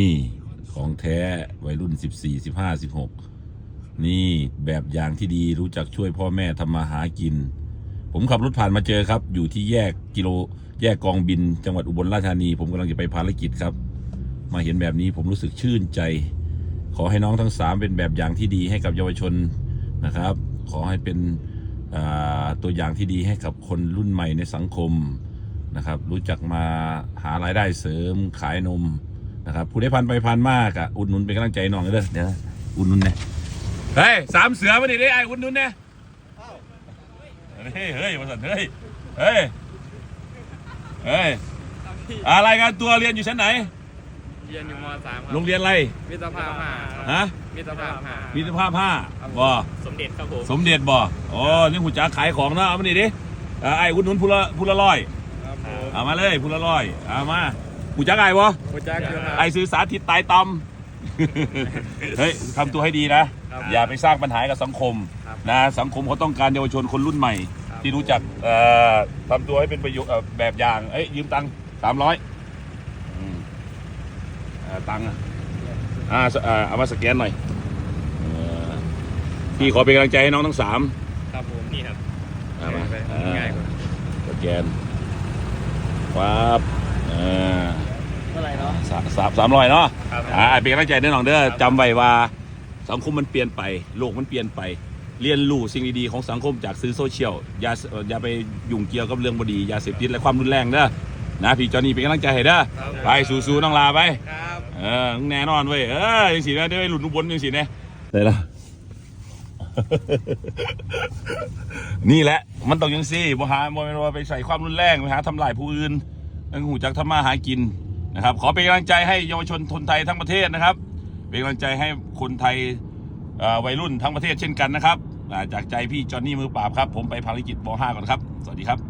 นี่ของแท้วัยรุ่น 14 15 16 นี่แบบอย่างที่ดีรู้จักช่วยพ่อแม่ทำมาหากิน ผมขับรถผ่านมาเจอครับ อยู่ที่แยกกิโล แยกกองบินจังหวัดอุบลราชธานี ผมกำลังจะไปภารกิจครับ มาเห็นแบบนี้ผมรู้สึกชื่นใจ ขอให้น้องทั้งสามเป็นแบบอย่างที่ดีให้กับเยาวชนนะครับ ขอให้เป็นตัวอย่างที่ดีให้กับคนรุ่นใหม่ในสังคมนะครับ รู้จักมาหารายได้เสริมขายนม นะครับผู้ได้พันไปพันมากอะอุดหนุนเป็นกำลังใจหน่อยเด้อเดี๋ยวนะอุดหนุนเนี่ยเฮ้ยสามเสือมาดิได้ไอ้อุดหนุนเนี่ยเฮ้ยเฮ้ยมาสั่นเฮ้ยเฮ้ยเฮ้ยอะไรกันตัวเรียนอยู่ชั้นไหน เรียนอยู่ม .3 ครับโรงเรียนอะไรมิตรภาพห้าฮะมิตรภาพห้ามีสภาพห้าบ่สมเด็จครับผมสมเด็จบ่โอ้นี่หูจ๋าขายของนะเอามานี่ดิเอ่อไอ้อุดหนุนพูละพูละร้อยครับผมเอามาเลยพูละร้อยเอามา หูจ๋าไอ้บ่โปรจักอยู่ครับไอ้ซื้อสาธิตตายตำเฮ้ยทำตัวให้ดีนะครับอย่าไปสร้างปัญหากับสังคมครับนะสังคมเขาต้องการเยาวชนคนรุ่นใหม่ครับที่รู้จักเอ่อทำตัวให้เป็นประโยชน์เอ่อแบบอย่างเอ้ยยืมตังค์สามร้อยตังค์อะอ่าสอ่าเอามาสแกนหน่อยเอ่อพี่ขอเป็นกำลังใจให้น้องทั้งสามครับผมนี่ครับเอามาไปอ่าง่ายกว่าสแกนปั๊บอ่าเท่าไหร่เนาะสามสามสามร้อยเนาะครับอ่าเป็นกำลังใจแน่นอนเด้อครับจำไว้ว่าสังคมมันเปลี่ยนไปโลกมันเปลี่ยนไป เรียนรู้สิ่งดีๆของสังคมจากสื่อโซเชียลอย่าเอ่ออย่าไปยุ่งเกี่ยวกับเรื่องบดียาเสพติดและความรุนแรงเด้อนะพี่จอนี่เป็นกำลังใจให้เด้อครับไปสู้ๆน้องลาไปครับ เออแน่นอนเว้ยเออยังสีนะได้ไปหลุดนุบนยังสีเนี่ยได้ละนี่แหละ มันต้องยังซี่บ่หาบ่แม่นว่าไปใส่ความรุนแรงไปหาทำลายผู้อื่นต้องหูจักทำมาหากิน นะครับ ขอเป็นกำลังใจให้เยาวชนคนไทยทั้งประเทศนะครับ เป็นกำลังใจให้คนไทยวัยรุ่นทั้งประเทศเช่นกันนะครับ จากใจพี่จอห์นนี่มือปราบครับ ผมไปภารกิจป 5 ก่อนครับ สวัสดีครับ